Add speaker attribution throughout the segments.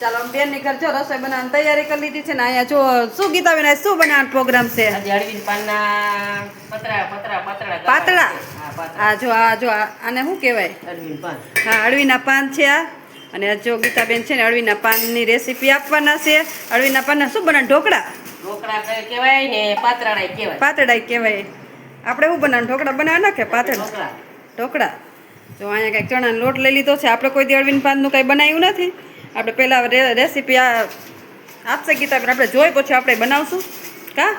Speaker 1: ચાલો બેનની ઘર જો રસોઈ બનાવવાની તૈયારી કરી લીધી છે ને અહીંયા જો શું ગીતાબેન આજે શું બનાવવાનો પ્રોગ્રામ છે? પાતળા?
Speaker 2: હા
Speaker 1: આ જો આ જો આને શું કહેવાય? હા અળવીના પાન છે આ. અને જો ગીતાબેન છે ને અળવીના પાનની રેસીપી આપવાના છે. અળવીના પાનના શું બનાવ ઢોકળા?
Speaker 2: ઢોકળા કહે- કહેવાય ને? પાતરાળા કહેવાય.
Speaker 1: આપણે શું બનાવ ઢોકળા બનાવવાના કે પાતળા?
Speaker 2: ઢોકળા.
Speaker 1: જો અહીંયા કંઈક ચણાનો લોટ લઈ લીધો છે. આપણે કોઈ દી અળવીન પાનનું કંઈ બનાવ્યું નથી. આપણે પહેલાં રેસીપી આ આપશે ગીતાબેન આપણે જોઈ પછી આપણે બનાવશું. કા?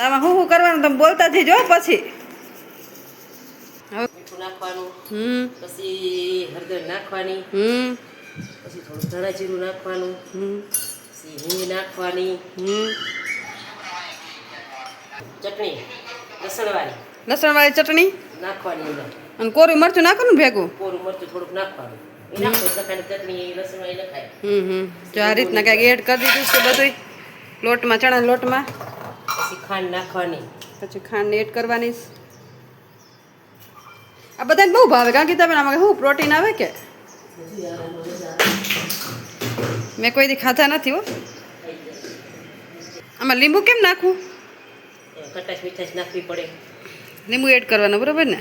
Speaker 1: આમાં શું શું કરવાનું? તમે બોલતા થઈ જો પછી.
Speaker 2: નાખવાનું
Speaker 1: હમ.
Speaker 2: પછી હળદર નાખવાની
Speaker 1: હમ.
Speaker 2: પછી થોડું ધાણા જીરું નાખવાનું
Speaker 1: હમ.
Speaker 2: પછી હિંગ નાખવાની
Speaker 1: હમ.
Speaker 2: ચટણી લસણવાળી
Speaker 1: લસણવાળી ચટણી?
Speaker 2: નાખવાની
Speaker 1: અને કોરું મરચું નાખવાનું ભેગું?
Speaker 2: કોરું મરચું થોડુંક નાખવાનું.
Speaker 1: હમ. હમ જો આ રીતના કાંઈક એડ કરી દીધું છે બધું લોટમાં ચણાના લોટમાં.
Speaker 2: પછી ખાંડ નાખવાની.
Speaker 1: પછી ખાંડ એડ કરવાની. આ બધાને બહુ ભાવે કારણ કે તમે આમાં શું પ્રોટીન આવે કે? મેં કોઈ દી ખાધા નથી હો. આમાં લીંબુ કેમ નાખવું?
Speaker 2: ખટાશ મીઠાશ નાખવી પડે.
Speaker 1: લીંબુ એડ કરવાનું બરાબર ને.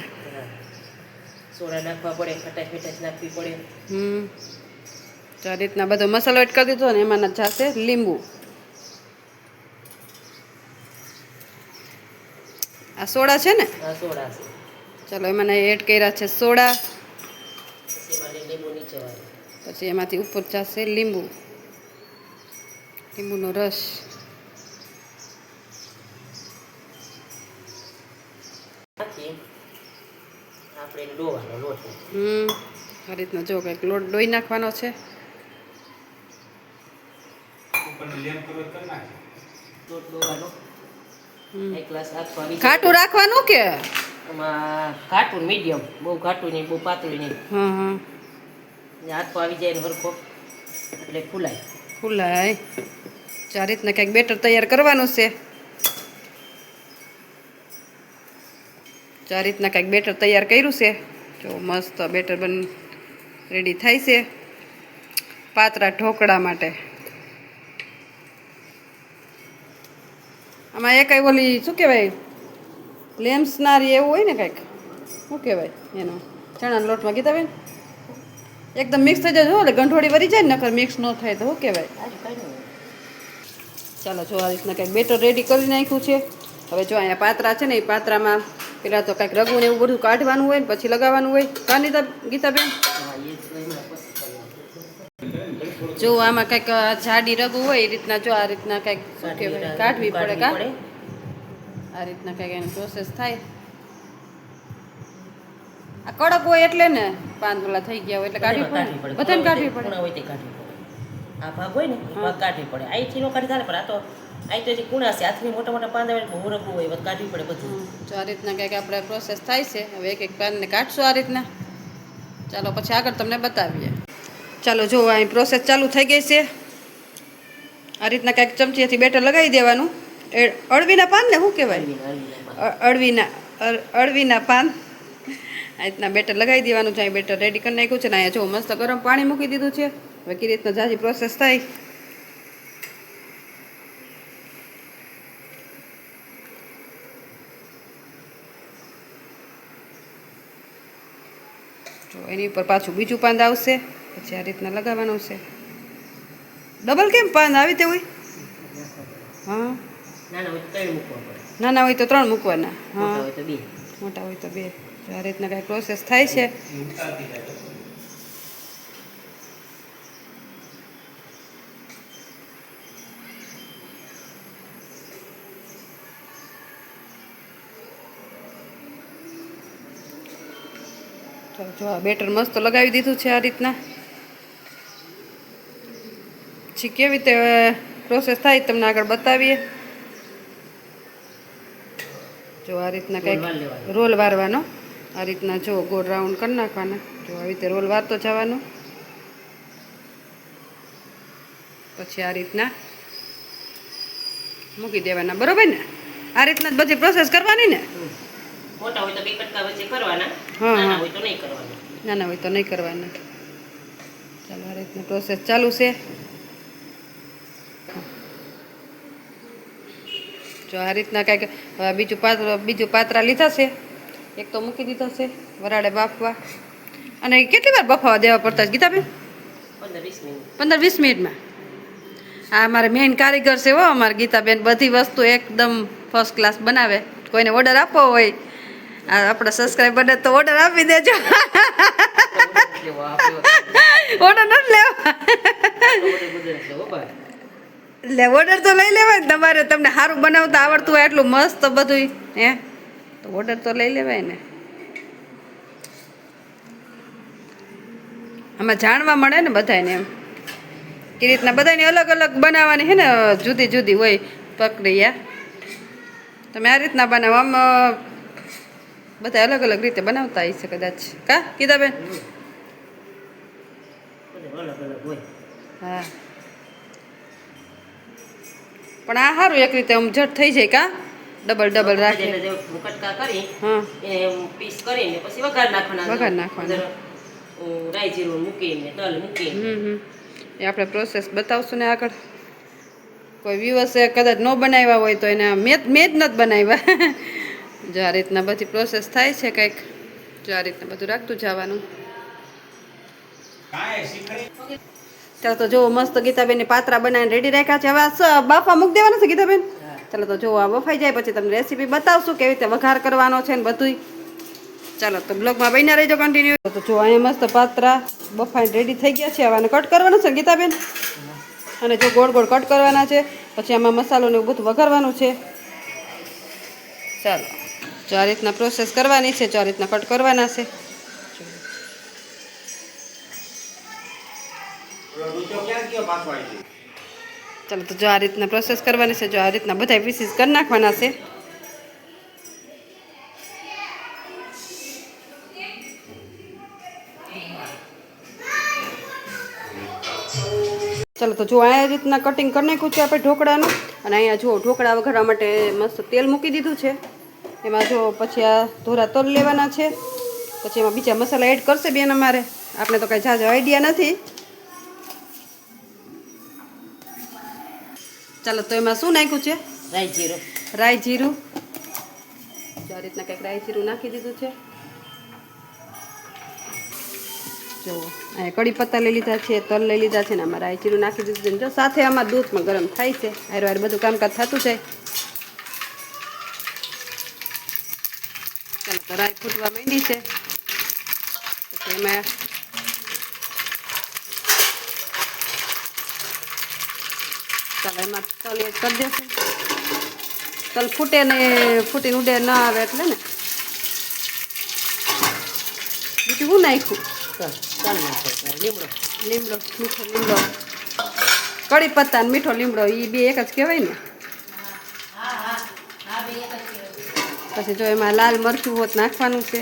Speaker 2: સોડા નાખવા પડે ખટાશ મીઠાશ નાખવી પડે.
Speaker 1: હમ. તો આ રીતના બધો મસાલો એડ કરી દીધો ને એમાં જશે લીંબુ. આ સોડા છે ને?
Speaker 2: સોડા છે.
Speaker 1: ચાલો એમાં એડ કર્યા છે સોડા.
Speaker 2: પછી લીંબુ
Speaker 1: પછી એમાંથી ઉપર જશે લીંબુ. લીંબુનો રસ
Speaker 2: નાખી આપણે એને ડોવાનો લોટ
Speaker 1: હમ આ રીતનો જો કંઈક લોટ ડોઈ નાખવાનો છે.
Speaker 2: લોટ ડોવાનો. એક ગ્લાસ આખો આવી
Speaker 1: રાખવાનું કે?
Speaker 2: એમાં ઘાટું મીડિયમ બહુ ઘાટું નહીં બહુ પાતળું નહીં.
Speaker 1: હા હા
Speaker 2: હાથમાં આવી જાય ને હરખો એટલે ફૂલાય
Speaker 1: ફૂલાય આ રીતના કંઈક બેટર તૈયાર કરવાનું છે. તો આ રીતના કાંઈક બેટર તૈયાર કર્યું છે. જો મસ્ત બેટર બન રેડી થાય છે. પાતરા ઢોકળા માટે. આમાં એ કઈ ઓલી શું કહેવાય? લેમ્સનારી એવું હોય ને કંઈક? શું કહેવાય એનો? ચણાના લોટમાં કીધા બેન એકદમ મિક્સ થઈ જાય એટલે ગંઠોડી વરી જાય નકર મિક્સ ન થાય તો શું કહેવાય? ચાલો જો આ રીતના કંઈક બેટર રેડી કરી નાખ્યું છે. હવે જો અહીંયા પાત્રા છે ને, એ પાત્રામાં પેલા તો કંઈક રગવું ને એવું બધું કાઢવાનું હોય ને પછી લગાવવાનું હોય. કાનિતા ગીતાબેન?
Speaker 2: જ
Speaker 1: આમાં કંઈક જાડી રગવું હોય એ રીતના જો આ રીતના કંઈક કાઢવી પડે કા? આ રીતના કંઈક એની પ્રોસેસ થાય. આ કડક હોય એટલે ને પાન પેલા થઈ ગયા હોય એટલે કાઢવી પડે. બધાને કાઢવી પડે.
Speaker 2: આ ભાગ હોય ને ભાગ કાઢવી પડે. આ ચીનો કાઢી થાય પણ આ તો અહીં કુણા છે હાથની મોટા મોટા પાંદા હોય બહુ રગવું હોય કાઢવી પડે બધું.
Speaker 1: જો આ રીતના કંઈક આપણે પ્રોસેસ થાય છે. હવે એક એક પાનને કાઢશું આ રીતના. ચાલો, પછી આગળ તમને બતાવીએ. ચાલો, જો અહીં પ્રોસેસ ચાલુ થઈ ગઈ છે. આ રીતના કંઈક ચમચીથી બેટર લગાવી દેવાનું. એ અળવીના પાન ને શું કહેવાય? અળવીના અળવીના પાન. આ રીતના બેટર લગાવી દેવાનું. છે અહીં બેટર રેડી કરી નાખ્યું છે ને અહીંયા જો મસ્ત ગરમ પાણી મૂકી દીધું છે. હવે કઈ રીતના જાજી પ્રોસેસ થાય? એની ઉપર પાછું બીજું પાંદ આવશે. પછી આ રીતના લગાવવાનું છે. ડબલ કેમ પાંદ આવી રીતે હોય? હા.
Speaker 2: નાના હોય તો ત્રણ
Speaker 1: તો મૂકવાના.
Speaker 2: મોટા
Speaker 1: હા.
Speaker 2: હોય તો બે.
Speaker 1: મોટા હોય તો બે. જો આ રીતના કાંઈ પ્રોસેસ થાય છે? તો જો આ બેટર મસ્ત લગાવી દીધું છે આ રીતના. પછી કેવી રીતે પ્રોસેસ થાય તમને આગળ બતાવીએ. જો આ રીતના કંઈક રોલ વારવાનો. આ રીતના જો ગોળ રાઉન્ડ કરી નાખવાના. જો આવી રીતે રોલ વારતો જવાનો. પછી આ રીતના મૂકી દેવાના. બરોબર ને? આ રીતના જ બધી પ્રોસેસ કરવાની ને?
Speaker 2: બે કટકા વચ્ચે કરવાના. નાના હોય તો નહીં કરવાના.
Speaker 1: ના ના હોય તો નહીં કરવાના. ચાલો આ રીતનું પ્રોસેસ ચાલુ છે. જો આ રીતના કાંઈક બીજું પાત્ર બીજું પાત્રા લીધા છે. એક તો મૂકી દીધા છે વરાળે બાફવા. અને કેટલી વાર બફાવા દેવા પડતા ગીતાબેન?
Speaker 2: પંદર વીસ
Speaker 1: મિનિટમાં. આ અમારે મેઇન કારીગર છે હો અમારે ગીતાબેન. બધી વસ્તુ એકદમ ફર્સ્ટ ક્લાસ બનાવે. કોઈને ઓર્ડર આપવો હોય આપણા સબસ્ક્રાઈબરને તો ઓર્ડર આપી દેજો. ઓર્ડર નથી લેવા. એટલે ઓર્ડર તો લઈ લેવાય ને તમારે તમને સારું બનાવતા આવડતું હોય એટલું મસ્ત બધું હે? તો ઓર્ડર તો લઈ લેવાય ને. આમાં જાણવા મળે ને બધાને એમ. કે રીતના બધાની અલગ અલગ બનાવવાની છે ને, જુદી જુદી હોય પ્રક્રિયા. તમે આ રીતના બનાવો. આમ બધા અલગ અલગ રીતે બનાવતા હશે કદાચ. કા? કીધા બેન
Speaker 2: હોય
Speaker 1: હા. પણ આ સારું એક રીતે આમ ઝટ થઈ જાય કા? ડબલ ડબલ રાખી.
Speaker 2: કટકા કરી
Speaker 1: હા.
Speaker 2: પીસ કરીને પછી વઘાર નાખવાના.
Speaker 1: વઘાર નાખવાના.
Speaker 2: રાઈ જીરું મૂકીને તલ મૂકીને.
Speaker 1: હમ હમ. એ આપણે પ્રોસેસ બતાવશું ને આગળ. કોઈ વ્યૂઅર્સે કદાચ ન બનાવ્યા હોય તો એને મેં મેં જ નથી બનાવ્યા. જો આ રીતના બધી પ્રોસેસ થાય છે કંઈક, જો આ રીતના બધું રાખતું જવાનું. ચાલો તો જો મસ્ત ગીતાબેનની પાત્રા બનાવીને રેડી રાખ્યા છે. હવે બાફા મૂકી દેવાના છે ગીતાબેન? ચાલો તો જો આ બફાઈ જાય, પછી તમને રેસીપી બતાવશું કેવી રીતે વઘાર કરવાનો છે ને બધુંય. ચાલો તો બ્લોગમાં બન્યા રહેજો કન્ટિન્યુ તો જો અહીંયા મસ્ત પાત્રા બફાઈને રેડી થઈ ગયા છે. હવે આને કટ કરવાનું છે ગીતાબેન? અને જો ગોળ ગોળ કટ કરવાના છે, પછી આમાં મસાલો ને એવું બધું વઘારવાનું છે. ચાલો. જો આ રીતના પ્રોસેસ કરવાની છે, જો આ રીતના કટ કરવાના છે. ચાલો, તો જો આ રીતના પ્રોસેસ કરવાની છે, જો આ રીતના બધા પીસીસ કરી નાખવાના છે. ચાલો, તો જો આ રીતના કટિંગ કરી નાખ્યું છે, આપણે ઢોકળાનું. અને અહીંયા જો ઢોકળા વઘારવા માટે મસ્ત તેલ મૂકી દીધું છે. એમાં જો પછી આ ધોરા તલ લેવાના છે પછી એમાં બીજા મસાલા એડ કરશે બેન અમારે. આપણે તો કાંઈ ઝાઝો આઈડિયા નથી. ચાલો તો એમાં શું નાખ્યું છે?
Speaker 2: રાઈ જીરું.
Speaker 1: રાઈ જીરું. જો આ રીતના કંઈક રાઈ જીરું નાખી દીધું છે. જો અહીંયા કડી પત્તા લઈ લીધા છે તલ લઈ લીધા છે ને આમાં રાઈ જીરું નાખી દીધું છે. જો સાથે આમાં દૂધમાં ગરમ થાય છે. હારો હાર બધું કામકાજ થતું જાય. રાઈ ફૂટવા માંડી છે એમાં ચાલો એમાં તલ એડ કરી દેશું તલ ફૂટે ને ફૂટીને ઉડે ના આવે એટલે ને બીજું હું નાખ્યું
Speaker 2: લીમડો
Speaker 1: લીમડો મીઠો લીમડો કડી પત્તા ને મીઠો લીમડો એ બે એક જ કહેવાય ને પછી જો એમાં લાલ મરચું હોત નાખવાનું છે.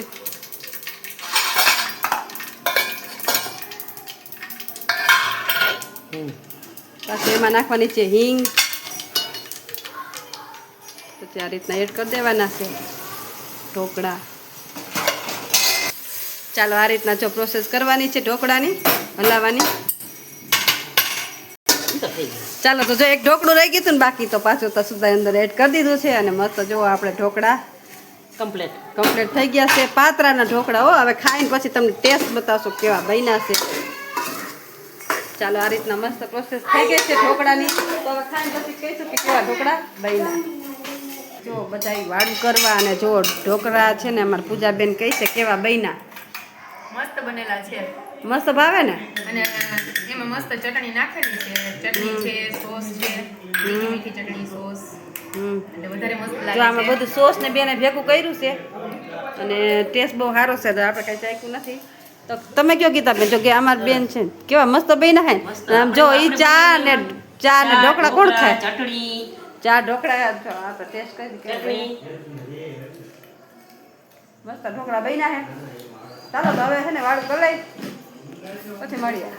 Speaker 1: પાછું એમાં નાખવાની છે હિંગ. પછી આ રીતના એડ કરી દેવાના છે ઢોકળા. ચાલો આ રીતના જો પ્રોસેસ કરવાની છે ઢોકળાની હલાવવાની. ચાલો તો જો એક ઢોકળું રહી ગયું હતું ને બાકી તો પાછું તો સુધા અંદર એડ કરી દીધું છે અને મસ્ત જો આપણે ઢોકળા.
Speaker 2: કમ્પ્લીટ
Speaker 1: કમ્પ્લીટ થઈ ગયા છે પાત્રાના ઢોકળા હો. હવે ખાઈને પછી તમને ટેસ્ટ બતાવશો કેવા બન્યા છે. ચાલો આ રીતના મસ્ત પ્રોસેસ થઈ ગઈ છે ઢોકળાની. તો હવે ખાઈને પછી કહીશું કે કેવા ઢોકળા બન્યા. જો બધા વાડ કરવા અને જો ઢોકળા છે ને અમારા પૂજાબેન કહે છે કેવા બન્યા.
Speaker 3: મસ્ત બનેલા છે.
Speaker 1: મસ્ત ભાવે ને?
Speaker 3: અને એમાં મસ્ત ચટણી નાખેલી છે. ચટણી છે સોસ છે મીઠી ચટણી સોસ.
Speaker 1: જો આમાં બધું સોસ ને બેને ભેગું કર્યું છે અને ટેસ્ટ બહુ સારો છે તો આપણે કાંઈ ચાખ્યું નથી. તો તમે કયો ગીતા બેન જો કે અમાર બેન છે. કેવા મસ્ત બેન હે? આમ જો એ ચા ને ચા ને ઢોકળા કોણ ખાય?
Speaker 2: ચટણી.
Speaker 1: ચા ઢોકળા આ તો ટેસ્ટ કરી
Speaker 2: ચટણી.
Speaker 1: મસ્ત ઢોકળા બન્યા હે. ચાલો તો હવે છે ને વાળું કરી પછી મળીએ.